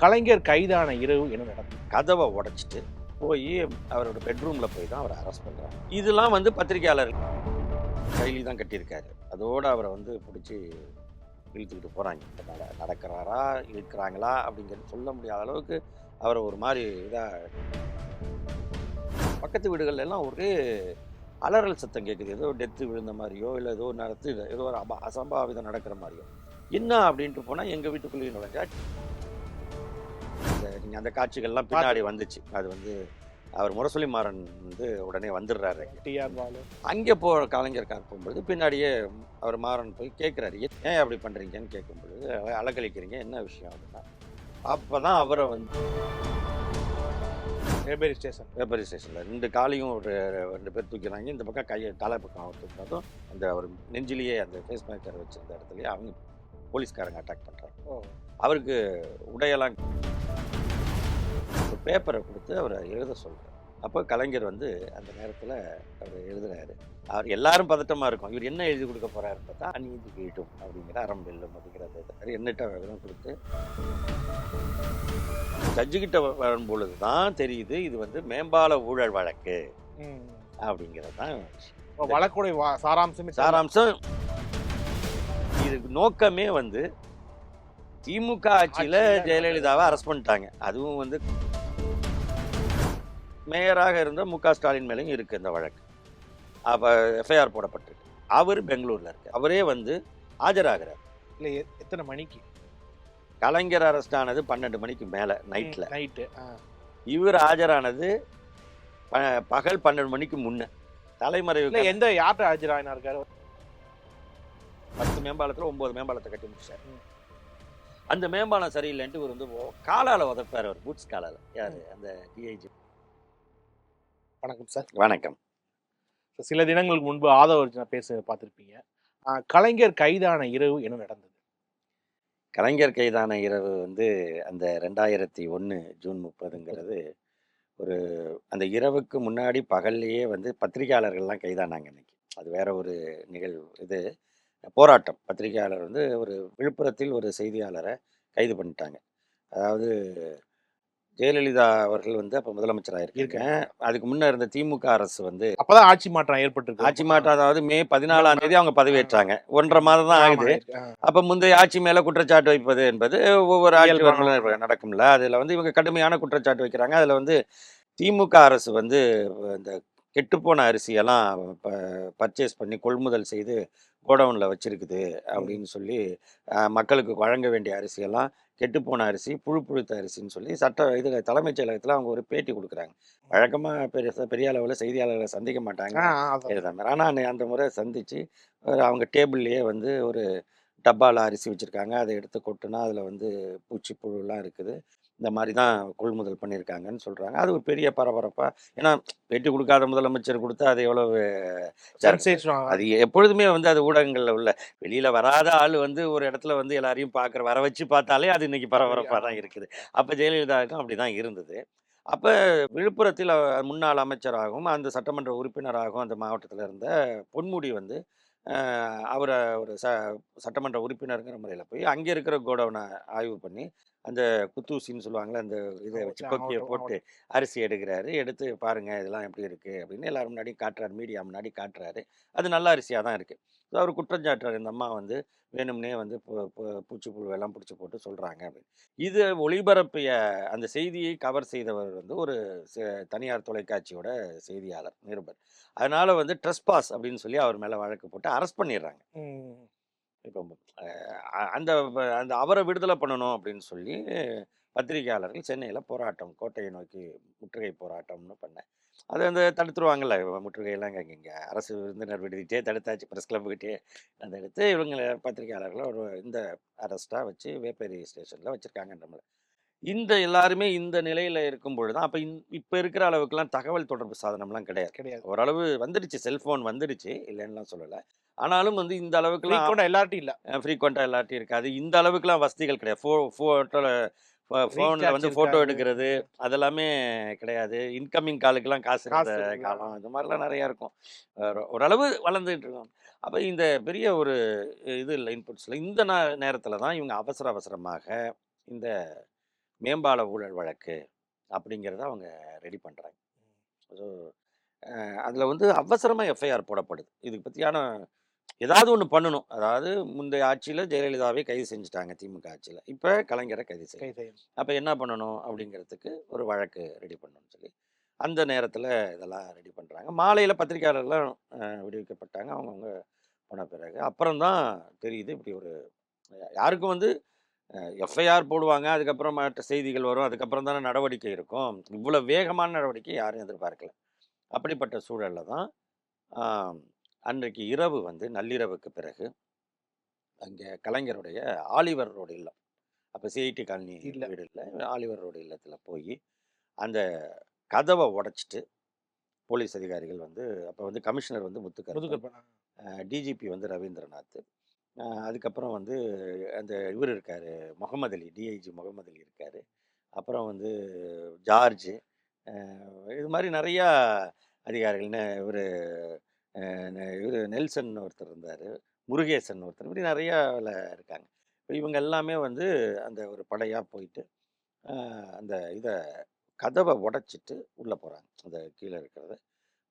கலைஞர் கைதான இரவு என்ன நடக்கும் கதவை உடைச்சிட்டு போய் அவரோட பெட்ரூமில் போய் தான் அவரை அரெஸ்ட் பண்றாங்க இதெல்லாம் வந்து பத்திரிகையாளர் கைலி தான் கட்டியிருக்காரு. அதோடு அவரை வந்து பிடிச்சி இழுத்துக்கிட்டு போகிறாங்க அதனால் நடக்கிறாரா இழுக்கிறாங்களா அப்படிங்கிறது சொல்ல முடியாத அளவுக்கு அவரை ஒரு மாதிரி இதாக பக்கத்து வீடுகள்ல எல்லாம் ஒரே அலறல் சத்தம் கேட்குது ஏதோ டெத்து விழுந்த மாதிரியோ இல்லை ஏதோ நடத்து ஏதோ ஒரு அப அசம்பாவிதம் நடக்கிற மாதிரியோ. என்ன அப்படின்ட்டு போனால் எங்கள் வீட்டுக்குள்ளேயும் நுழைஞ்சா அந்த- நீங்க அந்த காட்சிகள்லாம் பின்னாடி வந்துச்சு. அது வந்து அவர் முரசொலி மாறன் வந்து உடனே வந்துடுறாரு. டிஆர் பாலு. அங்கே போ கலைஞர் போகும்பொழுது பின்னாடியே அவர் மாறன் போய் கேட்குறாரு. ஏன் அப்படி பண்ணுறீங்கன்னு கேட்கும்பொழுது அல- அலக்கழிக்கிறீங்க என்ன விஷயம் அப்படின்னா அப்போ தான் அவரை வந்து ரேபேரி ஸ்டேஷன். வேப்பரி ஸ்டேஷனில் ரெண்டு காலையும் ஒரு ரெண்டு பேர் தூக்கிறாங்க இந்த பக்கம் கையை தலை பக்கம் அவர் தூக்கினதும் அந்த அவர் நெஞ்சிலேயே அந்த ஃபேஸ் மேக்கர் வச்சிருந்த இடத்துலயே அவங்க போலீஸ்காரங்க அட்டாக் பண்ணுறாங்க அவருக்கு உடையெல்லாம் பேப்பரை கொடுத்து அவரை எழுத சொல்கிறார் அப்போ கலைஞர் வந்து அந்த நேரத்தில் அவர் எழுதுறாரு. அவர் எல்லாரும் பதட்டமாக இருக்கும். இவர் என்ன எழுதி கொடுக்க போறாருன்னு பார்த்தா அநீதி கேட்டும் அப்படிங்கிற அறம் வெல்லும் என்னட்ட விதம் கொடுத்து ஜட்ஜுக்கிட்ட வரும்பொழுது தான் தெரியுது இது வந்து மேம்பால ஊழல் வழக்கு. அப்படிங்கிறது தான் வழக்குடைய சாராம்சமே சாராம்சம். இது நோக்கமே வந்து திமுக ஆட்சியில ஜெயலலிதாவை அரெஸ்ட் பண்ணிட்டாங்க. அதுவும் வந்து மேயராக இருந்த மு க ஸ்டாலின் மேலேயும் இருக்கு இந்த வழக்கு. அப்ப எஃப்ஐஆர் போடப்பட்டிருக்கு. அவர் பெங்களூர்ல இருக்கு அவரே வந்து ஆஜராகிறார். இல்லை எத்தனை மணிக்கு? கலைஞர் அரெஸ்ட் ஆனது பன்னெண்டு மணிக்கு மேல நைட்ல. நைட்டு இவர் ஆஜரானது பகல் பன்னெண்டு மணிக்கு முன்ன. தலைமறைவு எந்த யார்கிட்ட ஆஜராயினா இருக்காரு பத்து மேம்பாலத்தில் ஒன்பது மேம்பாலத்தை கட்டி முடிச்சார். அந்த மேம்பாலம் சரியில்லைன்ட்டு இவர் வந்து காலால உதப்பார் அவர் பூட்ஸ் காலால. யாரு? அந்த டிஐஜி வணக்கம் சார். வணக்கம். சில தினங்களுக்கு முன்பு ஆதவ அர்ஜுனா பேச பார்த்துருப்பீங்க. கலைஞர் கைதான இரவு என்ன நடந்தது? கலைஞர் கைதான இரவு வந்து அந்த ரெண்டாயிரத்தி ஒன்று ஜூன் முப்பதுங்கிறது ஒரு அந்த இரவுக்கு முன்னாடி பகல்லையே வந்து பத்திரிகையாளர்கள்லாம் கைதானாங்க இன்னைக்கு. அது வேற ஒரு நிகழ்வு. இது போராட்டம். பத்திரிகையாளர் வந்து ஒரு விழுப்புரத்தில் ஒரு செய்தியாளரை கைது பண்ணிட்டாங்க. அதாவது ஜெயலலிதா அவர்கள் வந்து அப்போ முதலமைச்சராக இருக்காங்க அதுக்கு முன்ன இருந்த திமுக அரசு வந்து அப்பதான் ஆட்சி மாற்றம் ஏற்பட்டிருக்கு. ஆட்சி மாற்றம் அதாவது மே பதினாலாம் தேதி அவங்க பதவியேற்றாங்க. ஒன்றரை மாதம் தான் ஆகுது. அப்ப முந்தைய ஆட்சி மேல குற்றச்சாட்டு வைப்பது என்பது ஒவ்வொரு ஆட்சி இயல்பான வரலாறுல நடக்கும்ல. அதுல வந்து இவங்க கடுமையான குற்றச்சாட்டு வைக்கிறாங்க. அதுல வந்து திமுக அரசு வந்து இந்த கெட்டுப்போன அரிசியெல்லாம் பர்ச்சேஸ் பண்ணி கொள்முதல் செய்து கோடவுன்ல வச்சிருக்குது அப்படின்னு சொல்லி மக்களுக்கு வழங்க வேண்டிய அரிசியெல்லாம் கெட்டுப்போன அரிசி புழு புழுத்த அரிசின்னு சொல்லி சட்ட இது தலைமைச் செயலகத்தில் அவங்க ஒரு பேட்டி கொடுக்குறாங்க. வழக்கமாக பெரிய பெரிய அளவில் செய்தியாளர்களை சந்திக்க மாட்டாங்க ஆனால் அந்த முறை சந்திச்சு ஒரு அவங்க டேபிள்லேயே வந்து ஒரு டப்பாவில் அரிசி வச்சுருக்காங்க. அதை எடுத்து கொட்டுனா அதில் வந்து பூச்சி புழுலாம் இருக்குது. இந்த மாதிரி தான் கொள்முதல் பண்ணியிருக்காங்கன்னு சொல்கிறாங்க அது ஒரு பெரிய பரபரப்பாக ஏன்னா பேட்டி கொடுக்காத முதலமைச்சர் கொடுத்தா அது ஆ- அது எப்பொழுதுமே வந்து அது ஊடகங்களில் உள்ள வெளியில் வராத ஆள் வந்து ஒரு இடத்துல வந்து எல்லாரையும் பார்க்குற வர வச்சு பார்த்தாலே அது இன்னைக்கு பரபரப்பாக தான் இருக்குது. அப்போ ஜெயலலிதாவுக்கும் அப்படி தான் இருந்தது. அப்போ விழுப்புரத்தில் முன்னாள் அமைச்சராகவும் அந்த சட்டமன்ற உறுப்பினராகவும் அந்த மாவட்டத்தில் இருந்த பொன்முடி வந்து அவரை ஒரு ச சட்டமன்ற உறுப்பினருங்கிற முறையில் போய் அங்கே இருக்கிற கோடவுனை ஆய்வு பண்ணி அந்த குத்தூசின்னு சொல்லுவாங்கள்ல அந்த இதை வச்சு கொக்கியை போட்டு அரிசி எடுக்கிறாரு. எடுத்து பாருங்க இதெல்லாம் எப்படி இருக்கு? அப்படின்னு எல்லாரும் முன்னாடி காட்டுறாரு. மீடியா முன்னாடி காட்டுறாரு. அது நல்ல அரிசியாக தான் இருக்கு. ஸோ அவர் குற்றஞ்சாட்டுறாரு. இந்த அம்மா வந்து வேணும்னே வந்து பூச்சி புழுவெல்லாம் பிடிச்சி போட்டு சொல்றாங்க அப்படின்னு. இது ஒளிபரப்பிய அந்த செய்தியை கவர் செய்தவர் வந்து ஒரு தனியார் தொலைக்காட்சியோட செய்தியாளர் நிருபர். அதனால வந்து ட்ரெஸ்பாஸ் அப்படின்னு சொல்லி அவர் மேல வழக்கு போட்டு அரெஸ்ட் பண்ணிடுறாங்க. இப்போ அந்த அந்த அவரை விடுதலை பண்ணணும் அப்படின்னு சொல்லி பத்திரிகையாளர்கள் சென்னையில் போராட்டம் கோட்டையை நோக்கி முற்றுகை போராட்டம்னு பண்ணேன் அது வந்து தடுத்துருவாங்கல்ல. முற்றுகையெல்லாம் இங்கே இங்கே அரசு விருந்தினர் விடுதிட்டே தடுத்தாச்சு. ப்ரெஸ் கிளப்புக்கிட்டே அந்த எடுத்து இவங்க பத்திரிகையாளர்களை ஒரு இந்த அரெஸ்ட்டாக வச்சு வேப்பேரி ஸ்டேஷனில் வச்சுருக்காங்கன்ற மாதிரி இந்த எல்லாருமே இந்த நிலையில் இருக்கும் பொழுது தான் அப்போ இப்போ இருக்கிற அளவுக்குலாம் தகவல் தொடர்பு சாதனம்லாம் கிடையாது. கிடையாது. ஓரளவு வந்துடுச்சு. செல்ஃபோன் வந்துடுச்சு. இல்லைன்னுலாம் சொல்லலை. ஆனாலும் வந்து இந்த அளவுக்குலாம் எல்லார்ட்டையும் இல்ல. ஃப்ரீக்வெண்ட்டாக எல்லார்ட்டையும் இருக்காது. இந்த அளவுக்குலாம் வசதிகள் கிடையாது. ஃபோ ஃபோட்டோவில் ஃபோனில் வந்து ஃபோட்டோ. எடுக்கிறது அதெல்லாமே கிடையாது. இன்கமிங் காலுக்கெல்லாம் காசு. காலம் இது மாதிரிலாம் நிறையா இருக்கும். ஓரளவு வளர்ந்துட்டு இருக்கோம். அப்போ இந்த பெரிய ஒரு இது இல்லை இன்புட்ஸில் இந்த நேரத்தில் தான் இவங்க அவசர அவசரமாக இந்த மேம்பால ஊழல் வழக்கு அப்படிங்கிறத அவங்க ரெடி பண்ணுறாங்க ஸோ அதில் வந்து அவசரமாக எஃப்ஐஆர் போடப்படுது. இதுக்கு பற்றியான ஏதாவது ஒன்று பண்ணணும். அதாவது முந்தைய ஆட்சியில் ஜெயலலிதாவை கைது செஞ்சுட்டாங்க திமுக ஆட்சியில். இப்போ கலைஞரை கைது செய்ய கை செய்யணும். அப்போ என்ன பண்ணணும் அப்படிங்கிறதுக்கு ஒரு வழக்கு ரெடி பண்ணணும்னு சொல்லி அந்த நேரத்தில் இதெல்லாம் ரெடி பண்ணுறாங்க மாலையில் பத்திரிக்கையாளர்லாம் அஹ், விடுவிக்கப்பட்டாங்க. அவங்கவுங்க போன பிறகு. அப்புறம்தான் தெரியுது இப்படி ஒரு யாருக்கும் வந்து எஃப்ஐஆர் போடுவாங்க. அதுக்கப்புறம் மற்ற செய்திகள் வரும். அதுக்கப்புறம் தானே நடவடிக்கை இருக்கும். இவ்வளோ வேகமான நடவடிக்கை யாரும் எதிர்பார்க்கல. அப்படிப்பட்ட சூழலில் தான் அன்றைக்கு இரவு வந்து நள்ளிரவுக்கு பிறகு அங்கே கலைஞருடைய ஆலிவர் ரோடு இல்லம். அப்போ சிஐடி காலனி. வீடு இல்லை ஆலிவர் ரோடு இல்லத்தில் போய் அந்த கதவை உடைச்சிட்டு போலீஸ் அதிகாரிகள் வந்து அப்போ வந்து கமிஷனர் வந்து முத்துக்கர் டிஜிபி வந்து ரவீந்திரநாத். அதுக்கப்புறம் வந்து அந்த இவர் இருக்கார் முகமது அலி டிஐஜி முகமது அலி இருக்கார். அப்புறம் வந்து ஜார்ஜ் இது மாதிரி நிறையா அதிகாரிகள் இவர் இவர் நெல்சன் ஒருத்தர் இருந்தார் முருகேசன் ஒருத்தர் இப்படி நிறையா இருக்காங்க. இப்போ இவங்க எல்லாமே வந்து அந்த ஒரு படையாக போயிட்டு அந்த இதை கதவை உடைச்சிட்டு உள்ளே போகிறாங்க அந்த கீழே இருக்கிறத.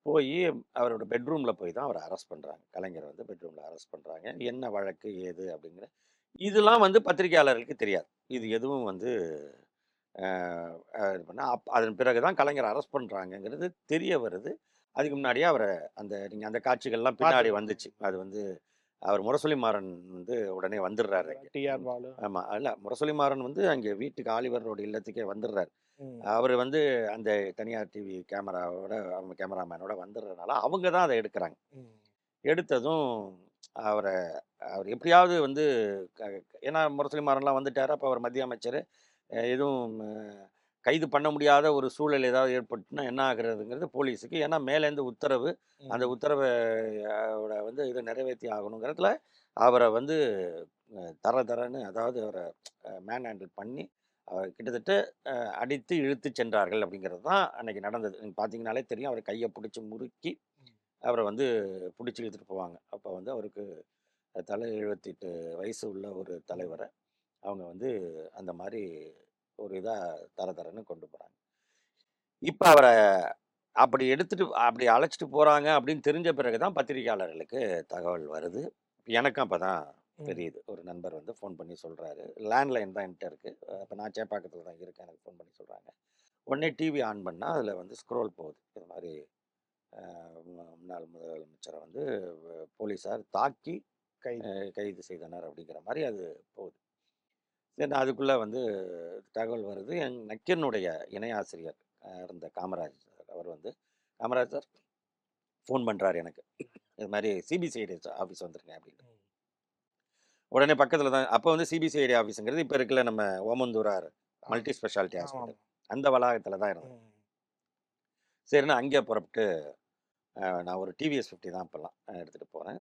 போய் அவரோட பெட்ரூமில் போய் தான் அவரை அரெஸ்ட் பண்ணுறாங்க கலைஞர் வந்து பெட்ரூமில் அரெஸ்ட் பண்ணுறாங்க என்ன வழக்கு ஏது அப்படிங்கிற இதெல்லாம் வந்து பத்திரிகையாளர்களுக்கு தெரியாது. இது எதுவும் வந்து இது பண்ண அப் அதன் பிறகு தான் கலைஞரை அரெஸ்ட் பண்ணுறாங்கங்கிறது தெரிய வருது. அதுக்கு முன்னாடியே அவரை அந்த நீங்கள் அந்த காட்சிகள்லாம் பின்னாடி. வந்துச்சு. அது வந்து அவர் முரசொலி மாறன் வந்து உடனே வந்துடுறாரு டிஆர் பாலு. ஆமாம் இல்லை முரசொலி மாறன் வந்து அங்கே வீட்டுக்கு ஆலிவர் ரோடு இல்லத்துக்கே வந்துடுறாரு. அவர் வந்து அந்த தனியார் டிவி கேமராவோட அவங்க கேமராமேனோட வந்துடுறதுனால அவங்க தான் அதை எடுக்கிறாங்க. எடுத்ததும் அவரை அவர் எப்படியாவது வந்து ஏன்னா முரசொலி மாறன்லாம் வந்துட்டார். அப்போ அவர் மத்திய அமைச்சர். எதுவும் கைது பண்ண முடியாத ஒரு சூழல் ஏதாவது ஏற்பட்டுனா என்ன ஆகுறதுங்கிறது போலீஸுக்கு. ஏன்னா மேலேருந்து உத்தரவு அந்த. உத்தரவை வந்து இதை நிறைவேற்றி ஆகணுங்கிறதுல அவரை வந்து தர தரன்னு அதாவது அவரை மேன் ஹேண்டில் பண்ணி அவர் கிட்டத்தட்ட அடித்து இழுத்து சென்றார்கள் அப்படிங்கிறது தான் அன்னைக்கு நடந்தது. நீங்கள் பார்த்தீங்கனாலே தெரியும். அவர் கையை பிடிச்சி முறுக்கி அவரை வந்து பிடிச்சி இழுத்துட்டு போவாங்க. அப்போ வந்து அவருக்கு தலை எழுபத்தெட்டு வயசு உள்ள ஒரு தலைவரை அவங்க வந்து அந்த மாதிரி ஒரு இதாக தர தரன்னு கொண்டு போகிறாங்க இப்போ அவரை அப்படி எடுத்துட்டு அப்படி அழைச்சிட்டு போகிறாங்க அப்படின்னு தெரிஞ்ச பிறகு தான் பத்திரிகையாளர்களுக்கு தகவல் வருது. எனக்கும் அப்போ தான். தெரியுது. ஒரு நண்பர் வந்து ஃபோன் பண்ணி சொல்கிறாரு லேண்ட்லைன் தான் என்கிட்ட இருக்குது அப்போ நான் சேப்பாக்கத்தில் தான் இருக்கேன். எனக்கு ஃபோன் பண்ணி சொல்கிறாங்க உடனே டிவி ஆன் பண்ணால் அதில் வந்து ஸ்க்ரோல் போகுது. இது மாதிரி முன்னாள் முதலமைச்சரை வந்து போலீஸார் தாக்கி அஹ், கைது செய்தனர் அப்படிங்கிற மாதிரி அது போகுது. சரி அதுக்குள்ளே வந்து தகவல் வருது. என் நக்கனுடைய இணை ஆசிரியர் இருந்த காமராஜ் சார். அவர் வந்து காமராஜ் சார் ஃபோன் பண்ணுறாரு எனக்கு. இது மாதிரி சிபிசிஐடி ஆஃபீஸ் வந்திருக்கேன் அப்படின்னு. உடனே பக்கத்தில் தான் அப்போ வந்து சிபிசிஐடி ஆஃபீஸுங்கிறது இப்போ இருக்குல்ல நம்ம ஓமந்தூரார் மல்டி ஸ்பெஷாலிட்டி ஹாஸ்பிட்டல். அந்த வளாகத்தில் தான் இருந்தது ம். சரின்னு அங்கே புறப்பட்டு நான் ஒரு டிவிஎஸ் ஃபிஃப்டி தான் இப்போல்லாம் எடுத்துகிட்டு போகிறேன்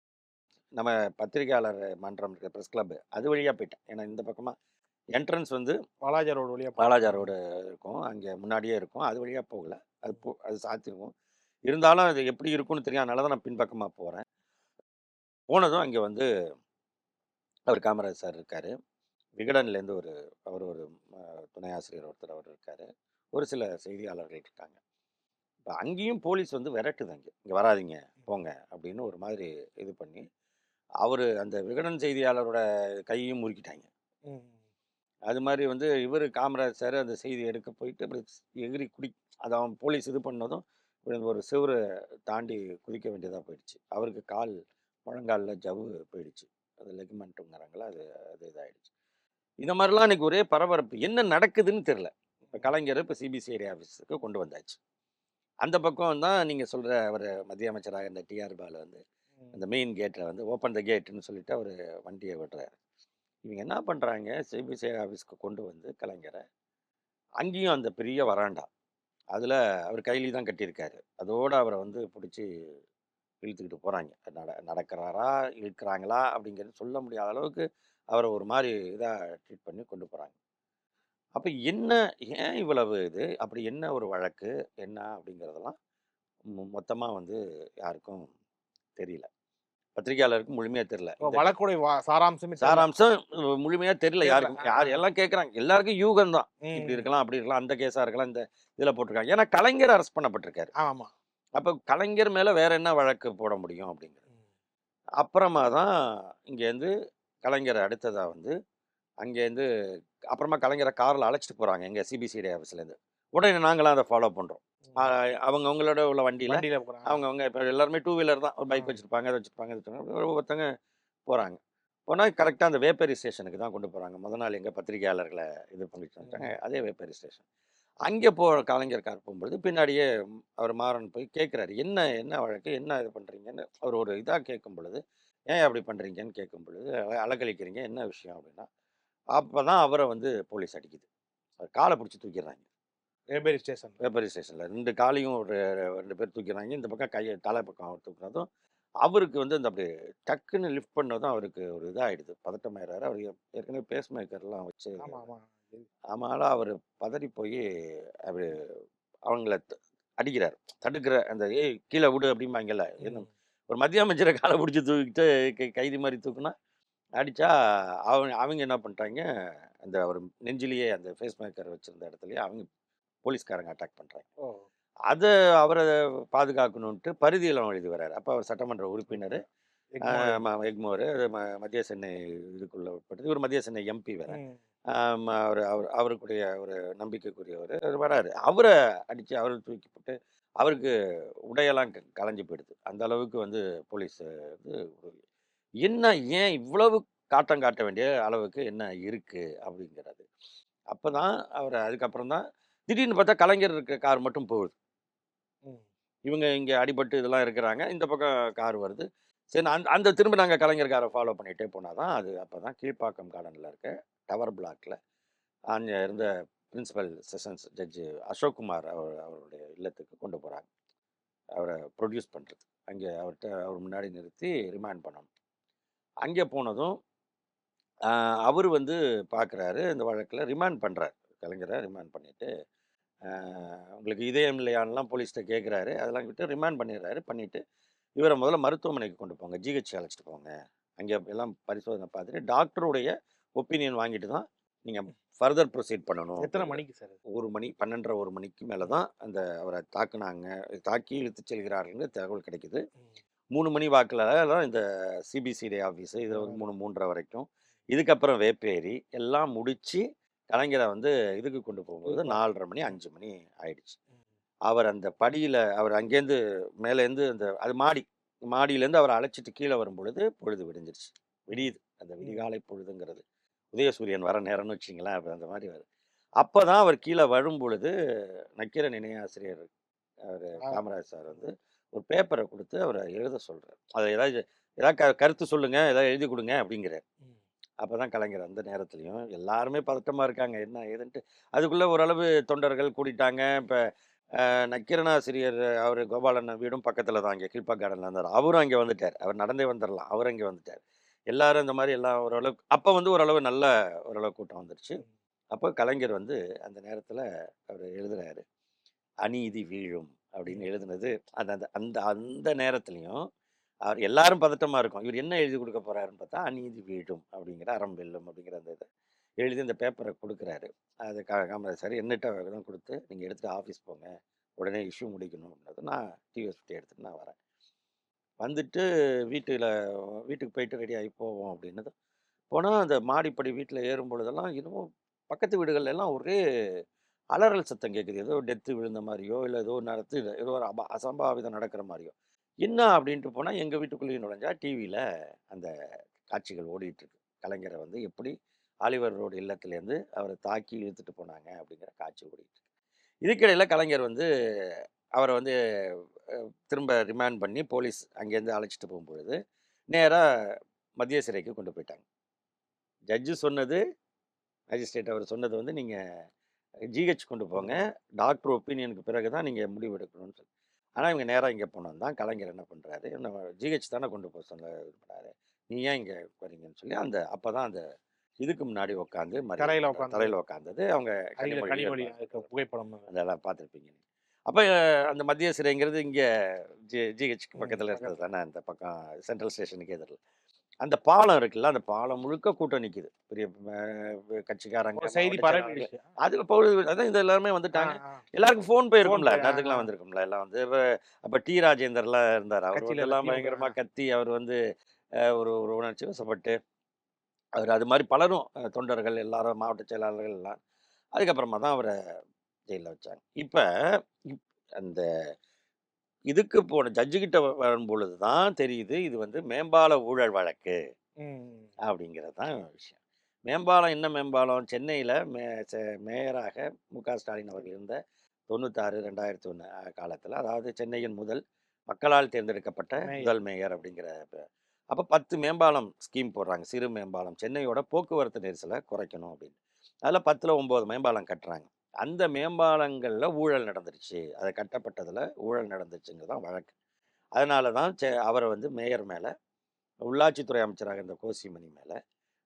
நம்ம பத்திரிகையாளர் மன்றம் இருக்க ப்ரெஸ் கிளப் அது வழியாக போயிட்டேன். ஏன்னா இந்த பக்கமாக என்ட்ரன்ஸ் வந்து வாலாஜா ரோடு வழியா பாலாஜா ரோடு இருக்கும். அங்கே முன்னாடியே இருக்கும். அது வழியாக போகல. அது போ அது சாத்திருக்கும். இருந்தாலும் அது எப்படி இருக்கும்னு தெரியும். அதனால தான் நான் பின்பக்கமாக போகிறேன் போனதும் அங்கே வந்து அவர் காமராஜ் சார் இருக்கார். விகடன்லேருந்து ஒரு அவர் ஒரு துணை ஆசிரியர் ஒருத்தர் அவர் இருக்கார். ஒரு சில செய்தியாளர்கள் இருக்காங்க. இப்போ அங்கேயும் போலீஸ் வந்து விரட்டுது அங்கே. இங்கே வராதீங்க போங்க அப்படின்னு ஒரு மாதிரி இது பண்ணி அவர் அந்த விகடன் செய்தியாளரோட கையையும் முறுக்கிட்டாங்க. அது மாதிரி வந்து இவர் காமராஜ் சார் அந்த செய்தி எடுக்க போயிட்டு அப்படி எகிரி குடி அதை அவன் போலீஸ் இது பண்ணதும் ஒரு சிவரை தாண்டி குதிக்க வேண்டியதாக போயிடுச்சு. அவருக்கு கால் முழங்காலில் ஜவ்வு போயிடுச்சு. அது லெக்மெண்ட்டுங்கிறாங்களா அது அது இதாகிடுச்சு இந்த மாதிரிலாம் இன்னைக்கு ஒரே பரபரப்பு. என்ன நடக்குதுன்னு தெரில. இப்போ கலைஞர் இப்போ சிபிசிஐடி ஆஃபீஸுக்கு கொண்டு வந்தாச்சு. அந்த பக்கம் தான் நீங்கள் சொல்கிற அவர் மத்திய அமைச்சராக இருந்த டிஆர் பாலு வந்து. அந்த மெயின் கேட்டில் வந்து ஓப்பன் த கேட்டுன்னு சொல்லிட்டு அவர் வண்டியை விடுறாரு இவங்க என்ன பண்ணுறாங்க சிபிசிஐ ஆஃபீஸ்க்கு கொண்டு வந்து கலைஞரை அங்கேயும் அந்த பெரிய வராண்டா அதில் அவர் கையிலே தான் கட்டியிருக்காரு. அதோடு அவரை வந்து பிடிச்சி இழுத்துக்கிட்டு போகிறாங்க நட நடக்கிறாரா? இழுக்கிறாங்களா? அப்படிங்கிறது சொல்ல முடியாத அளவுக்கு அவரை ஒரு மாதிரி இதாக ட்ரீட் பண்ணி கொண்டு போகிறாங்க அப்போ என்ன ஏன் இவ்வளவு இது? அப்படி என்ன ஒரு வழக்கு? என்ன அப்படிங்கிறதெல்லாம் மொத்தமாக வந்து யாருக்கும் தெரியல. பத்திரிகையாளருக்கு முழுமையா தெரியல வழக்குடைய சாராம்சமே. சாராம்சம் முழுமையா தெரியல. யாருக்கும் யார். எல்லாம் கேட்குறாங்க எல்லாருக்கும் யூகம் தான். இப்படி இருக்கலாம் அப்படி இருக்கலாம் அந்த கேஸா இருக்கலாம் இந்த இதுல போட்டிருக்காங்க ஏன்னா கலைஞர் அரெஸ்ட் பண்ணப்பட்டிருக்காரு ஆமா அப்ப கலைஞர் மேல வேற என்ன வழக்கு போட முடியும் அப்படிங்கிறது. அப்புறமா தான் இங்கேருந்து கலைஞர் அடுத்ததா வந்து அங்கேருந்து அப்புறமா கலைஞரை காரில் அழைச்சிட்டு போறாங்க எங்க சிபிசிடி ஆஃபீஸ்லேருந்து உடனே நாங்களாம் அதை ஃபாலோ பண்றோம் ஆஹ் அவங்க அவங்களோட உள்ள வண்டியில வண்டியில போறாங்க. அவங்க அவங்க இப்போ எல்லாருமே டூ வீலர் தான். ஒரு பைக். வச்சிருப்பாங்க அதை வச்சிருப்பாங்க. ஒவ்வொருத்தங்க போறாங்க. போனால் கரெக்டாக அந்த வேப்பேரி ஸ்டேஷனுக்கு தான் கொண்டு போகிறாங்க முத நாள் எங்கள் பத்திரிகையாளர்களை இது பண்ணிட்டு வந்துட்டாங்க. அதே வேப்பேரி ஸ்டேஷன். அங்கே போ கலைஞர் கார் போகும்பொழுது பின்னாடியே அவர் மாறன் போய் கேட்குறாரு என்ன என்ன வழக்கு? என்ன இது பண்ணுறீங்கன்னு அவர் ஒரு இதாக கேட்கும் பொழுது ஏன் அப்படி பண்ணுறீங்கன்னு கேட்கும் பொழுது அல- அலக்கழிக்கிறீங்க என்ன விஷயம்? அப்படின்னா அப்போ தான் அவரை வந்து போலீஸ் அடிக்குது. அவர் காலை பிடிச்சி தூக்கிடுறாங்க. வேபேரி ஸ்டேஷன் வேப்பரி ஸ்டேஷனில் ரெண்டு காலையும் ஒரு ரெண்டு பேர் தூக்கிறாங்க இந்த பக்கம் கையை தலை பக்கம் அவர் தூக்குனதும் அவருக்கு வந்து அந்த அப்படி டக்குன்னு லிஃப்ட் பண்ணதும் அவருக்கு ஒரு இதாகிடுது பதட்டமாயிடுறாரு அவர் ஏற்கனவே பேஸ் மேக்கர்லாம் வச்சு ஆமா ஆமா. ஆமால அவர் பதறி போய் அப்படி அவங்கள த- அடிக்கிறார். தடுக்கிற அந்த ஏய் கீழே விடு அப்படிம்பாங்கல்ல. என்ன. ஒரு மத்திய அமைச்சரை காலை பிடிச்சி தூக்கிட்டு கை- கைதி மாதிரி தூக்குனா அடிச்சா அவங்க அவங்க என்ன பண்ணிட்டாங்க அந்த ஒரு நெஞ்சிலேயே அந்த ஃபேஸ் மேக்கர் வச்சிருந்த இடத்துலயே அவங்க போலீஸ்காரங்க அட்டாக் பண்ணுறாங்க அதை அவரை பாதுகாக்கணுன்ட்டு பரிதியிலம் எழுதி வர்றாரு. அப்போ அவர் சட்டமன்ற உறுப்பினர் எக்மோர். மத்திய சென்னை இதுக்குள்ள உட்பட்டது இவர் மத்திய சென்னை எம்பி வேற. ஆம், அவர் அவர் அவருக்குரிய ஒரு நம்பிக்கைக்குரியவர் வராரு. அவரை அடித்து அவரை தூக்கி போட்டு அவருக்கு உடையெல்லாம் கலைஞ்சு போயிடுது. அந்த அளவுக்கு வந்து போலீஸ் வந்து என்ன ஏன் இவ்வளவு காட்டம் காட்ட வேண்டிய அளவுக்கு என்ன இருக்கு அப்படிங்கிறது. அப்பதான் அவர் அதுக்கப்புறம் தான் திடீர்னு பார்த்தா கலைஞர் இருக்க கார் மட்டும் போகுது. இவங்க இங்கே அடிபட்டு இதெல்லாம் இருக்கிறாங்க. இந்த பக்கம் கார் வருது. சரி அந்த அந்த திரும்ப நாங்கள் கலைஞர் காரை ஃபாலோ பண்ணிகிட்டே போனால் தான் அது அப்போ தான் கீழ்ப்பாக்கம் கார்டனில் இருக்க டவர் பிளாக்ல அங்கே இருந்த பிரின்சிபல் செஷன்ஸ் ஜட்ஜு அசோக்குமார் அவர் அவருடைய இல்லத்துக்கு கொண்டு போகிறாங்க அவரை ப்ரொடியூஸ் பண்ணுறது அங்கே அவர்கிட்ட அவர் முன்னாடி நிறுத்தி ரிமாண்ட் பண்ணணும். அங்கே போனதும் அவர் வந்து பார்க்குறாரு இந்த வழக்கில் ரிமாண்ட் பண்ணுறாரு கலைஞரை ரிமாண்ட் பண்ணிவிட்டு உங்களுக்கு இதயம் இல்லையான்லாம் போலீஸ்கிட்ட கேட்குறாரு அதெல்லாம் விட்டு ரிமாண்ட் பண்ணிடுறாரு பண்ணிவிட்டு இவரை முதல்ல மருத்துவமனைக்கு கொண்டு போங்க. ஜிஹெச் அழைச்சிட்டு போங்க. அங்கே எல்லாம் பரிசோதனை பார்த்துட்டு டாக்டருடைய ஒப்பீனியன் வாங்கிட்டு தான் நீங்கள் ஃபர்தர் ப்ரொசீட் பண்ணணும். எத்தனை மணிக்கு சார்? ஒரு மணி பன்னெண்டரை ஒரு மணிக்கு மேலே தான் அந்த அவரை தாக்குனாங்க. தாக்கி இழுத்து செல்கிறார்கள்னு தகவல் கிடைக்குது. மூணு மணி வாக்கில் தான் இந்த சிபிசிடி ஆஃபீஸு இது ஒரு மூணு மூன்றரை வரைக்கும். இதுக்கப்புறம் வேப்பேரி எல்லாம் முடித்து கலைஞரை வந்து இதுக்கு கொண்டு போகும்போது நாலரை மணி அஞ்சு மணி ஆயிடுச்சு. அவர் அந்த படியில் அவர் அங்கேருந்து மேலேருந்து அந்த அது மாடி மாடியிலேருந்து அவரை அழைச்சிட்டு கீழே வரும் பொழுது விடிஞ்சிருச்சு. விடியுது. அந்த விடிகாலை பொழுதுங்கிறது. உதயசூரியன் வர நேரம்னு வச்சிங்களேன் அப்போ அந்த மாதிரி வருது அப்போ தான் அவர் கீழே வரும் பொழுது நக்கீரன் இணையாசிரியர் அவர். காமராஜ் சார் வந்து ஒரு பேப்பரை கொடுத்து அவரை எழுத சொல்கிறார் அதை ஏதாவது ஏதாவது கருத்து சொல்லுங்கள் ஏதாவது எழுதி கொடுங்க அப்படிங்கிறார். அப்போ தான் கலைஞர் அந்த நேரத்துலையும். எல்லாருமே பதட்டமாக இருக்காங்க. என்ன ஏதுன்ட்டு. அதுக்குள்ளே ஓரளவு தொண்டர்கள் கூட்டிட்டாங்க இப்போ நக்கீரனாசிரியர் அவர் கோபாலன் வீடும் பக்கத்தில் தான் அங்கே. கீழ்ப்பா கார்டனில் இருந்தார். அவரும் அங்கே வந்துட்டார். அவர் நடந்தே வந்துடலாம் அவர் அங்கே வந்துட்டார். எல்லாரும் இந்த மாதிரி எல்லாம் ஓரளவுக்கு அப்போ வந்து ஓரளவு நல்ல ஓரளவு கூட்டம் வந்துருச்சு. அப்போ கலைஞர் வந்து அந்த நேரத்தில் அவர் எழுதுகிறாரு அநீதி வீழும் அப்படின்னு எழுதுனது. அந்த அந்த அந்த அந்த நேரத்துலையும் அவர் எல்லாரும் பதட்டமாக இருக்கும். இவர் என்ன எழுதி கொடுக்க போகிறாருன்னு பார்த்தா அநீதி வீழும் அப்படிங்கிற அறம் வெல்லும் அப்படிங்கிற அந்த இதை எழுதி அந்த பேப்பரை கொடுக்குறாரு. அது கா காமராஜ் சார் என்னட்ட தான் கொடுத்து நீங்கள் எடுத்துகிட்டு ஆஃபீஸ் போங்க. உடனே இஷ்யூ முடிக்கணும் அப்படின்னது நான் டிவிஎஸ் ஃபிஃப்டி எடுத்துகிட்டு நான் வரேன். வந்துட்டு வீட்டில் வீட்டுக்கு போயிட்டு ரெடி ஆகி போவோம் அப்படின்னது போனால் அந்த மாடிப்படி வீட்டில் ஏறும் பொழுதெல்லாம் இன்னும் பக்கத்து வீடுகள்ல எல்லாம் ஒரே அலறல் சத்தம் கேட்குது ஏதோ டெத்து விழுந்த மாதிரியோ இல்லை ஏதோ நடத்து ஏதோ ஒரு அப அசம்பாவிதம் நடக்கிற மாதிரியோ. என்ன அப்படின்ட்டு போனால் எங்கள் வீட்டுக்குள்ளேயும் நுழைஞ்சா டிவியில் அந்த காட்சிகள் ஓடிட்டுருக்கு. கலைஞரை வந்து எப்படி ஆலிவர் ரோடு இல்லத்துலேருந்து அவரை தாக்கி இழுத்துட்டு போனாங்க அப்படிங்கிற காட்சி ஓடிட்டுருக்கு. இதுக்கிடையில் கலைஞர் வந்து அவரை வந்து திரும்ப ரிமாண்ட் பண்ணி போலீஸ் அங்கேருந்து அழைச்சிட்டு போகும்பொழுது நேராக மத்திய சிறைக்கு கொண்டு போயிட்டாங்க. ஜட்ஜு சொன்னது மேஜிஸ்ட்ரேட் அவர் சொன்னது வந்து நீங்கள் ஜிஹெச் கொண்டு போங்க டாக்டர் ஒப்பீனியனுக்கு பிறகு தான் நீங்கள் முடிவு எடுக்கணும்னு சொல்லி. ஆனால் இவங்க நேராக இங்கே போனோம் தான் கலைஞர் என்ன பண்ணுறாரு என்ன ஜிஹெச் தானே கொண்டு போக சொன்ன இது பண்ணாரு நீ ஏன் இங்கே வரீங்கன்னு சொல்லி அந்த அப்போ தான் அந்த இதுக்கு முன்னாடி உட்காந்து தரையில உட்கார்ந்து. தரையில் உட்காந்தது அவங்க புகைப்படம் அதெல்லாம் பார்த்துருப்பீங்க அப்போ அந்த மத்திய சிறைங்கிறது இங்கே ஜி பக்கத்தில் பக்கத்துல. இருக்கிறது தானே அந்த பக்கம் சென்ட்ரல் ஸ்டேஷனுக்கு எதிரில் அந்த பாலம் இருக்குல்ல அந்த பாலம் முழுக்க கூட்டம் நிக்குது. பெரிய கட்சிக்காரங்க செய்தி அது பொழுது அதான் இது எல்லாருமே வந்துட்டாங்க. எல்லாருக்கும் ஃபோன் ஆ, நேரத்துக்குலாம் ஆ. வந்திருக்கும்ல. எல்லாம் வந்து இப்ப- அப்ப டி ராஜேந்தர்லாம் இருந்தார். அவர் எல்லாம் இருந்த பயங்கரமா திமுக. கத்தி அவர் வந்து ஒரு ஒரு உணர்ச்சி வசப்பட்டு அவர் அது மாதிரி பலரும் தொண்டர்கள் எல்லாரும் மாவட்ட செயலாளர்கள் எல்லாம் அதுக்கப்புறமா தான் அவரை ஜெயிலில் வச்சாங்க. இப்போ அந்த இதுக்கு போன ஜட்ஜு கிட்ட வ- வரும்பொழுது தான் தெரியுது இது வந்து மேம்பால ஊழல் வழக்கு. அப்படிங்கிறது தான் விஷயம். மேம்பாலம் என்ன மேம்பாலம்? சென்னையில் மே மேயராக மு க ஸ்டாலின் அவர்கள் இருந்த தொண்ணூத்தாறு ரெண்டாயிரத்தி ஒன்று காலத்தில் அதாவது சென்னையின் முதல் மக்களால் தேர்ந்தெடுக்கப்பட்ட. முதல் மேயர் அப்படிங்கிற அப்போ பத்து மேம்பாலம் ஸ்கீம் போடுறாங்க. சிறு மேம்பாலம் சென்னையோட போக்குவரத்து நெரிசலை குறைக்கணும் அப்படின்னு. அதில் பத்தில் ஒம்பது மேம்பாலம் கட்டுறாங்க. அந்த மேம்பாலங்களில் ஊழல் நடந்துருச்சு. அது கட்டப்பட்டதில் ஊழல் நடந்துச்சுங்கிறது தான் வழக்கு. அதனால தான் செ அவரை வந்து மேயர் மேலே உள்ளாட்சித்துறை அமைச்சராக இருந்த கோசிமணி மேலே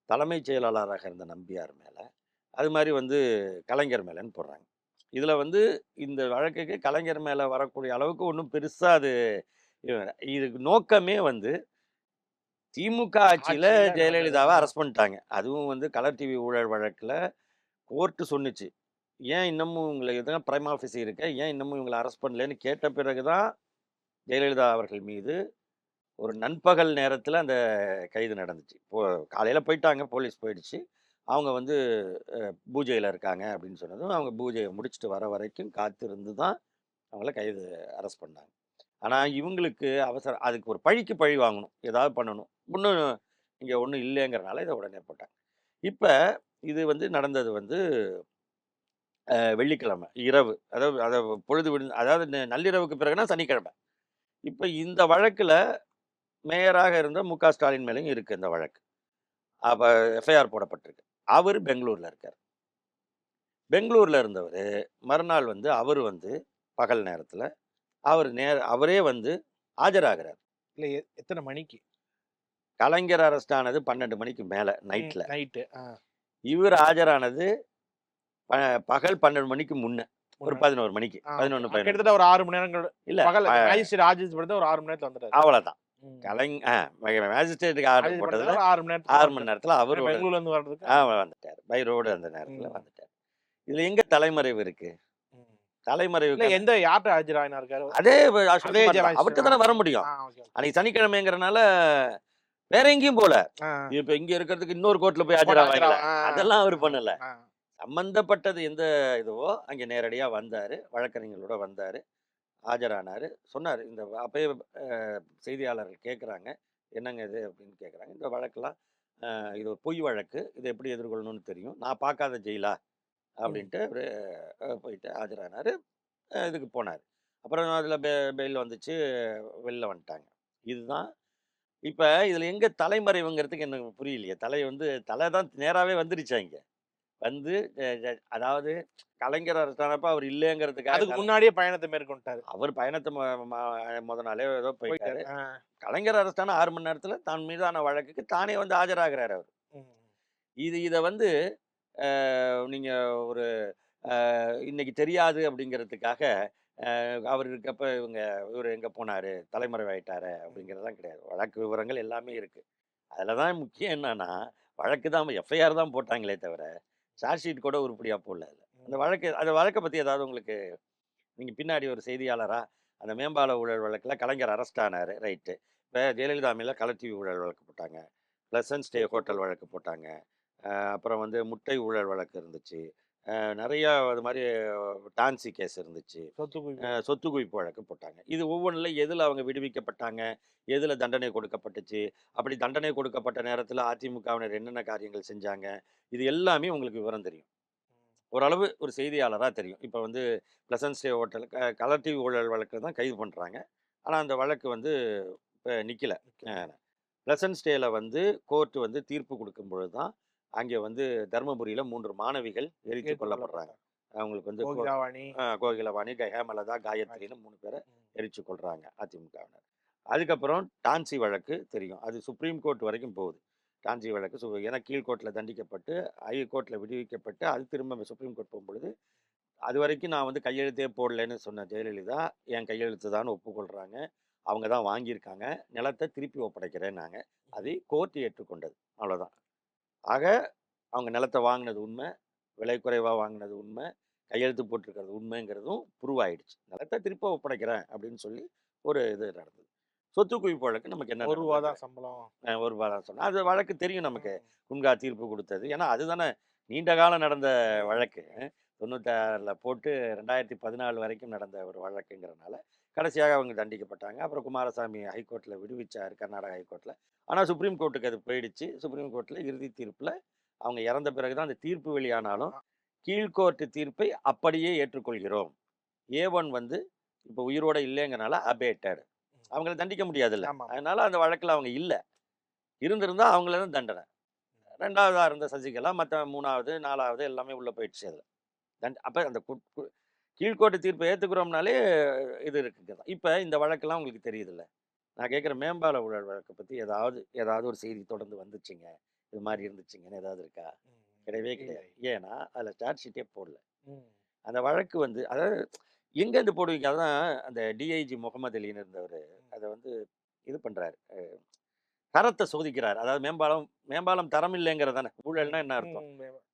தலைமைச் செயலாளராக இருந்த நம்பியார் மேலே அது மாதிரி வந்து கலைஞர் மேலேன்னு போடுறாங்க. இதில் வந்து இந்த வழக்குக்கு கலைஞர் மேலே வரக்கூடிய அளவுக்கு ஒன்றும் பெருசாக அது இது- இதுக்கு நோக்கமே வந்து திமுக ஆட்சியில் ஜெயலலிதாவை. அரெஸ்ட் பண்ணிட்டாங்க. அதுவும் வந்து கலர் டிவி ஊழல் வழக்கில் கோர்ட்டு சொன்னுச்சு. ஏன் இன்னமும் உங்களை எதுனா பிரைம் ஆஃபீஸ் இருக்க? ஏன் இன்னமும் இவங்களை அரெஸ்ட் பண்ணலன்னு கேட்ட பிறகு தான் ஜெயலலிதா அவர்கள் மீது ஒரு நண்பகல் நேரத்தில் அந்த கைது நடந்துச்சு. இப்போ காலையில் போயிட்டாங்க போலீஸ் போயிடுச்சு. அவங்க வந்து பூஜையில் இருக்காங்க அப்படின்னு சொன்னதும் அவங்க பூஜையை முடிச்சுட்டு வர வரைக்கும் காத்திருந்து தான் அவங்கள கைது அரெஸ்ட் பண்ணாங்க. ஆனால் இவங்களுக்கு அவசர அதுக்கு ஒரு பழிக்கு பழி வாங்கணும். ஏதாவது பண்ணணும். இன்னும் இங்கே ஒன்றும் இல்லைங்கிறனால இதை உடனே போட்டாங்க. இப்போ இது வந்து நடந்தது வந்து அஹ், வெள்ளிக்கிழமை இரவு. அதாவது அதை பொழுது விடு அதாவது ந- நள்ளிரவுக்கு பிறகுனா சனிக்கிழமை. இப்போ இந்த வழக்கில் மேயராக இருந்த மு. க. ஸ்டாலின் மேலேயும் இருக்குது இந்த வழக்கு. அப்போ எஃப்ஐஆர் போடப்பட்டிருக்கு. அவர் பெங்களூரில் இருக்கார். பெங்களூரில் இருந்தவர் மறுநாள் வந்து அவர் வந்து பகல் நேரத்தில் அவர் நேர அவரே வந்து ஆஜராகிறார். இல்ல எ- எத்தனை மணிக்கு? கலைஞர் அரெஸ்ட் ஆனது பன்னெண்டு மணிக்கு மேலே நைட்டில் நைட்டு இவர் ஆஜரானது பகல் பன்னெண்டு மணிக்கு முன்ன ஒரு பதினோரு மணிக்கு பதினொன்று கிட்டத்தட்ட ஒரு ஆறு மணி நேரங்கள் இல்லை பகல் மேஜிஸ்ட்ரேட் ஆஜிஸ் படுத்த ஒரு ஆறு மணி நேரத்துல வந்துட்டாரு அவ்வளோதான். கலைஞ மேஜிஸ்ட்ரேட்டுக்கு ஆர்டர் போட்டதில் ஆறு மணி நேரத்துல ஆறு மணி நேரத்தில் அவர் வந்துட்டாரு. பெங்களூர்ல இருந்து வர்றதுக்கு வந்துட்டார் பை ரோடு அந்த நேரத்தில். வந்துட்டார் இதில் எங்கே தலைமறைவு இருக்கு. தலைமறைவு எந்த யார்கிட்ட ஆஜராயினா இருக்காரு அதே. அவர்கிட்ட தானே வர முடியும். அன்னைக்கு சனிக்கிழமைங்கிறனால வேற எங்கேயும் போல. இப்ப இங்க இருக்கிறதுக்கு இன்னொரு கோர்ட்ல போய் போட்டு ஆஜராவாங்கல்ல ஆ. அதெல்லாம் அவர் பண்ணல ஆ. சம்பந்தப்பட்டது எந்த இதுவோ அங்க நேரடியா வந்தாரு. வழக்கறிஞர்களோட வந்தாரு. ஆஜரானாரு. சொன்னார் இந்த அப்பயே செய்தியாளர்கள் கேட்குறாங்க என்னங்க இது? அப்படின்னு கேட்குறாங்க இந்த வழக்கெல்லாம் அஹ், இது ஒரு பொய் வழக்கு. இதை எப்படி எதிர்கொள்ளணும்னு தெரியும். நான் பார்க்காத ஜெயிலா? அப்படின்ட்டு அவரு போயிட்டு ஆஜரானாரு. இதுக்கு போனார். அப்புறம் அதில் பெ பெயில் வந்துச்சு. வெளில வந்துட்டாங்க. இதுதான். இப்போ இதில் எங்கே தலைமறைவுங்கிறதுக்கு எனக்கு புரியலையே. தலை வந்து தலை தான் நேராகவே வந்துருச்சா இங்கே? வந்து அதாவது கலைஞர் அரசானப்ப அவர் இல்லைங்கிறதுக்காக அதுக்கு முன்னாடியே பயணத்தை மேற்கொண்டாரு அவர் பயணத்தை முத நாளே ஏதோ போயிட்டாரு. கலைஞர் அரசான ஆறு மணி நேரத்தில் தான் மீதான வழக்குக்கு தானே வந்து ஆஜராகிறார் அவர். இது இதை வந்து நீங்க ஒரு இன்னைக்கு தெரியாது அப்படிங்கிறதுக்காக அவர் இருக்கப்ப இவங்க இவர் எங்க போனாரு தலைமறைவாயிட்டாரு அப்படிங்கிறதெல்லாம் கிடையாது. வழக்கு விவரங்கள் எல்லாமே இருக்கு. அதில் தான் முக்கியம் என்னன்னா வழக்கு தான் எஃப்ஐஆர் தான் போட்டாங்களே தவிர சார்ஜ் ஷீட் கூட உருப்படியாக போடல அதுல. அந்த வழக்கு அந்த வழக்கை பற்றி ஏதாவது உங்களுக்கு நீங்கள் பின்னாடி ஒரு செய்தியாளரா அந்த மேம்பால ஊழல் வழக்கில் கலைஞர் அரெஸ்ட் ஆனார் ரைட்டு இப்போ ஜெயலலிதா மேல கலர் டிவி ஊழல் வழக்கு போட்டாங்க. ப்ளசன்ட் ஸ்டே ஹோட்டல் வழக்கு போட்டாங்க. அப்புறம் வந்து முட்டை ஊழல் வழக்கு இருந்துச்சு. நிறையா அது மாதிரி டான்சி கேஸ் இருந்துச்சு. சொத்து குவிப்பு. சொத்து குவிப்பு வழக்கு போட்டாங்க. இது ஒவ்வொன்றில் எதில் அவங்க விடுவிக்கப்பட்டாங்க? எதில் தண்டனை கொடுக்கப்பட்டுச்சு? அப்படி தண்டனை கொடுக்கப்பட்ட நேரத்தில் அதிமுகவினர் என்னென்ன காரியங்கள் செஞ்சாங்க? இது எல்லாமே உங்களுக்கு விவரம் தெரியும். ஓரளவு ஒரு செய்தியாளராக தெரியும். இப்போ வந்து pleasant stay hotel colour TV ஊழல் வழக்கு தான் கைது பண்ணுறாங்க ஆனால் அந்த வழக்கு வந்து இப்போ நிற்கல ப்ளசன்ட் ஸ்டேல வந்து கோர்ட் வந்து தீர்ப்பு கொடுக்கும் பொழுது தான் அங்கே வந்து தருமபுரியில் மூன்று மாணவிகள் எரித்து கொல்லப்படுறாங்க. அவங்களுக்கு வந்து கோகிலாவாணி. ஹேமலதா காயத்ரின்னு மூணு பேரை. எரிச்சு கொள்றாங்க அதிமுகவினர். அதுக்கப்புறம் டான்சி வழக்கு தெரியும். அது சுப்ரீம் கோர்ட் வரைக்கும் போகுது. டான்சி வழக்கு சு ஏன்னா கீழ்கோர்ட்டில் தண்டிக்கப்பட்டு ஹை கோர்ட்டில் விடுவிக்கப்பட்டு அது திரும்ப சுப்ரீம் கோர்ட் போகும்பொழுது அது வரைக்கும் நான் வந்து கையெழுத்தே போடலைன்னு சொன்ன ஜெயலலிதா என் கையெழுத்து தான் ஒப்புக்கொள்கிறாங்க அவங்க தான் வாங்கியிருக்காங்க. நிலத்தை திருப்பி ஒப்படைக்கிறேன்னாங்க. அதை கோர்ட் ஏற்றுக்கொண்டது. அவ்வளோதான் ஆக அவங்க நிலத்தை வாங்கினது உண்மை விலை குறைவாக வாங்கினது உண்மை கையெழுத்து போட்டிருக்கிறது உண்மைங்கிறதும் ப்ரூவ் ஆயிடுச்சு. நிலத்தை திருப்ப ஒப்படைக்கிறேன் அப்படின்னு சொல்லி ஒரு இது நடந்தது. சொத்து குவிப்பு வழக்கு நமக்கு என்ன ஒரு ரூபா? தான் சம்பளம். ஒரு ரூபா தான் சொன்னேன் அது வழக்கு தெரியும் நமக்கு. குன்கா தீர்ப்பு கொடுத்தது. ஏன்னா அதுதானே நீண்ட காலம் நடந்த வழக்கு. தொண்ணூத்தாறில் போட்டு ரெண்டாயிரத்தி பதினாலு வரைக்கும் நடந்த ஒரு வழக்குங்கிறனால கடைசியாக அவங்க தண்டிக்கப்பட்டாங்க. அப்புறம் குமாரசாமி ஹைகோர்ட்டில் விடுவிச்சார். கர்நாடகா ஹைகோர்ட்டில் ஆனால் சுப்ரீம் கோர்ட்டுக்கு அது போயிடுச்சு. சுப்ரீம் கோர்ட்டில் இறுதி தீர்ப்பில் அவங்க இறந்த பிறகு தான் அந்த தீர்ப்பு வெளியானாலும் கீழ்கோர்ட்டு தீர்ப்பை அப்படியே ஏற்றுக்கொள்கிறோம். ஏ ஒன் வந்து இப்போ உயிரோட இல்லைங்கிறனால அபேட்டட் அவங்கள தண்டிக்க முடியாதுல்ல. அதனால அந்த வழக்கில் அவங்க இல்லை. இருந்திருந்தா அவங்கள தான் தண்டனை. ரெண்டாவதாக இருந்த சசிகலா மற்ற மூணாவது நாலாவது எல்லாமே உள்ளே போயிடுச்சு அதில். தண்ட அப்போ அந்த கு- கு- கீழ்கோர்ட்டு தீர்ப்பை ஏற்றுக்கிறோம்னாலே இது இருக்குங்க. தான் இப்போ இந்த வழக்கெல்லாம் உங்களுக்கு தெரியுதுல்ல. நான் கேட்குற மேம்பால ஊழல் வழக்கை பற்றி ஏதாவது ஏதாவது ஒரு செய்தி தொடர்ந்து வந்துச்சுங்க. இது மாதிரி இருந்துச்சுங்கன்னு ஏதாவது இருக்கா. கிடையவே. கிடையாது ஏன்னா அதில் சார்ஜ் ஷீட்டே போடல. அந்த வழக்கு வந்து அதாவது எங்கேருந்து போடுவீங்க? அதான் அந்த டிஐஜி முகமது அலின்னு இருந்தவர் அதை வந்து இது பண்ணுறாரு தரத்தை சோதிக்கிறார். அதாவது மேம்பாலம் மேம்பாலம் தரம் இல்லைங்கிறது தானே ஊழல்னா என்ன அர்த்தம்.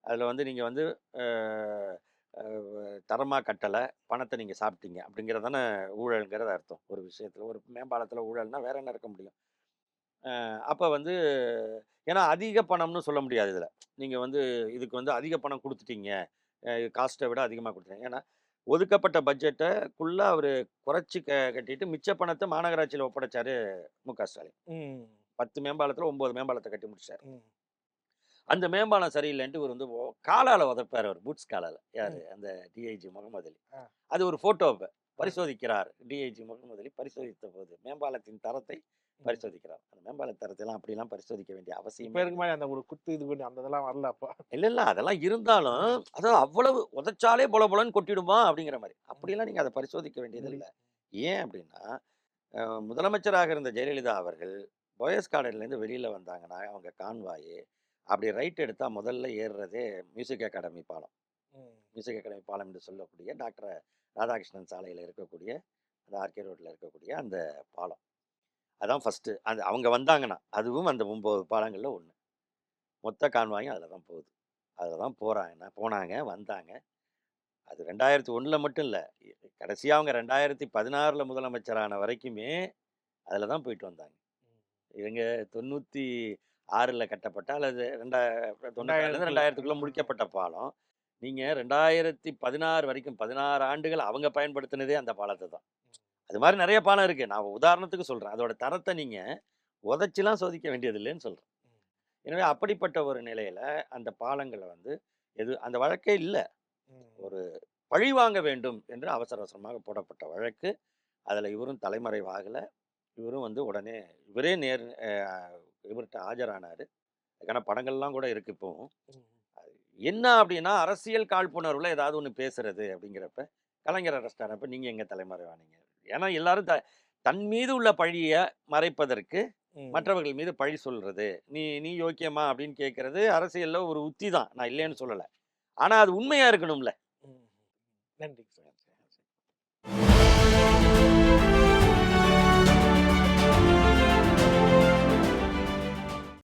அதில் வந்து நீங்கள் வந்து தரமாக கட்டலை பணத்தை நீங்கள் சாப்பிட்டீங்க அப்படிங்கிறது தானே ஊழல்ங்கிறது அர்த்தம். ஒரு விஷயத்தில் ஒரு மேம்பாலத்தில் ஊழல்னா வேற என்ன இருக்க முடியும்? அப்போ வந்து ஏன்னா அதிக பணம்னு சொல்ல முடியாது இதில். நீங்கள் வந்து இதுக்கு வந்து அதிக பணம் கொடுத்துட்டீங்க. காஸ்ட்டை விட அதிகமாக கொடுத்துட்டீங்க. ஏன்னா ஒதுக்கப்பட்ட பட்ஜெட்டைக்குள்ளே அவர் குறைச்சி க கட்டிட்டு மிச்ச பணத்தை மாநகராட்சியில் ஒப்படைச்சாரு மு க ஸ்டாலின். பத்து மேம்பாலத்தில் ஒம்பது மேம்பாலத்தை கட்டி முடிச்சார். அந்த மேம்பாலம் சரியில்லைன்ட்டு இவர் வந்து காலால உதப்பார் அவர் பூட்ஸ் காலால யாரு? அந்த டிஐஜி முகமது அலி. அது ஒரு போட்டோ பரிசோதிக்கிறார். டிஐஜி முகமது அலி பரிசோதித்த போது மேம்பாலத்தின் தரத்தை பரிசோதிக்கிறார். அந்த மேம்பால தரத்தை எல்லாம் அப்படிலாம் பரிசோதிக்க வேண்டிய அவசியம் இப்ப இருக்கு மாதிரி அந்த ஒரு குத்து இது பண்ணி அந்த இதெல்லாம் வரல அப்ப. இல்ல இல்ல. அதெல்லாம் இருந்தாலும் அதாவது அவ்வளவு உதைச்சாலே பொல பொலன்னு கொட்டிடுமா அப்படிங்கிற மாதிரி அப்படிலாம் நீங்க அதை பரிசோதிக்க வேண்டியது இல்லை ஏன் அப்படின்னா முதலமைச்சராக இருந்த ஜெயலலிதா அவர்கள் போயஸ் கார்டன்லேருந்து வெளியில் வந்தாங்கன்னா அவங்க கான்வாய் அப்படி ரைட் எடுத்தால் முதல்ல ஏறுறதே மியூசிக் அகாடமி பாலம். மியூசிக் அகாடமி பாலம் என்று சொல்லக்கூடிய டாக்டர் ராதாகிருஷ்ணன் சாலையில் இருக்கக்கூடிய அந்த ஆர்கே ரோட்டில் இருக்கக்கூடிய அந்த பாலம். அதான் ஃபஸ்ட்டு அந்த அவங்க வந்தாங்கன்னா அதுவும் அந்த ஒம்பது பாலங்களில் ஒன்று மொத்த கான்வாயும் அதில் தான் போகுது. அதில் தான் போகிறாங்கன்னா போனாங்க வந்தாங்க. அது ரெண்டாயிரத்தி ஒன்றில் மட்டும் இல்லை கடைசியாக அவங்க ரெண்டாயிரத்தி பதினாறில் முதலமைச்சரான வரைக்குமே அதில் தான் போயிட்டு வந்தாங்க. இவங்க தொண்ணூற்றி ஆறில் கட்டப்பட்ட அல்லது ரெண்டா தொண்ணூத்தாறுலேருந்து ரெண்டாயிரத்துல. ரெண்டாயிரத்துக்குள்ளே முடிக்கப்பட்ட பாலம். நீங்கள் ரெண்டாயிரத்தி பதினாறு வரைக்கும் பதினாறு ஆண்டுகள் அவங்க பயன்படுத்தினதே அந்த பாலத்தை தான். அது மாதிரி நிறைய பாலம் இருக்குது நான் உதாரணத்துக்கு சொல்கிறேன் அதோட தரத்தை நீங்கள் உதச்சிலாம் சோதிக்க வேண்டியதில்லைன்னு சொல்கிறேன் எனவே அப்படிப்பட்ட ஒரு நிலையில் அந்த பாலங்களை வந்து எது அந்த வழக்கே இல்லை. ஒரு பழி வாங்க வேண்டும் என்று அவசர அவசரமாக போடப்பட்ட வழக்கு. அதில் இவரும் தலைமறைவாகலை. இவரும் வந்து உடனே இவரே நேர் இவர்கிட்ட ஆஜரானார். அதுக்கான படங்கள்லாம் கூட இருக்கு இப்போ. என்ன அப்படின்னா அரசியல் காழ்ப்புணர்வில் ஏதாவது ஒன்று பேசுறது அப்படிங்கிறப்ப கலைஞர் அரெஸ்ட் ஆனப்ப நீங்கள் எங்கே தலைமறைவானீங்க ஏன்னா எல்லாரும் த தன் மீது உள்ள பழியை மறைப்பதற்கு. மற்றவர்கள் மீது பழி சொல்றது. நீ நீ யோக்கியமா அப்படின்னு கேட்கறது அரசியல்ல ஒரு உத்தி தான். நான் இல்லைன்னு சொல்லலை. ஆனால் அது உண்மையாக இருக்கணும்ல. நன்றி சார்.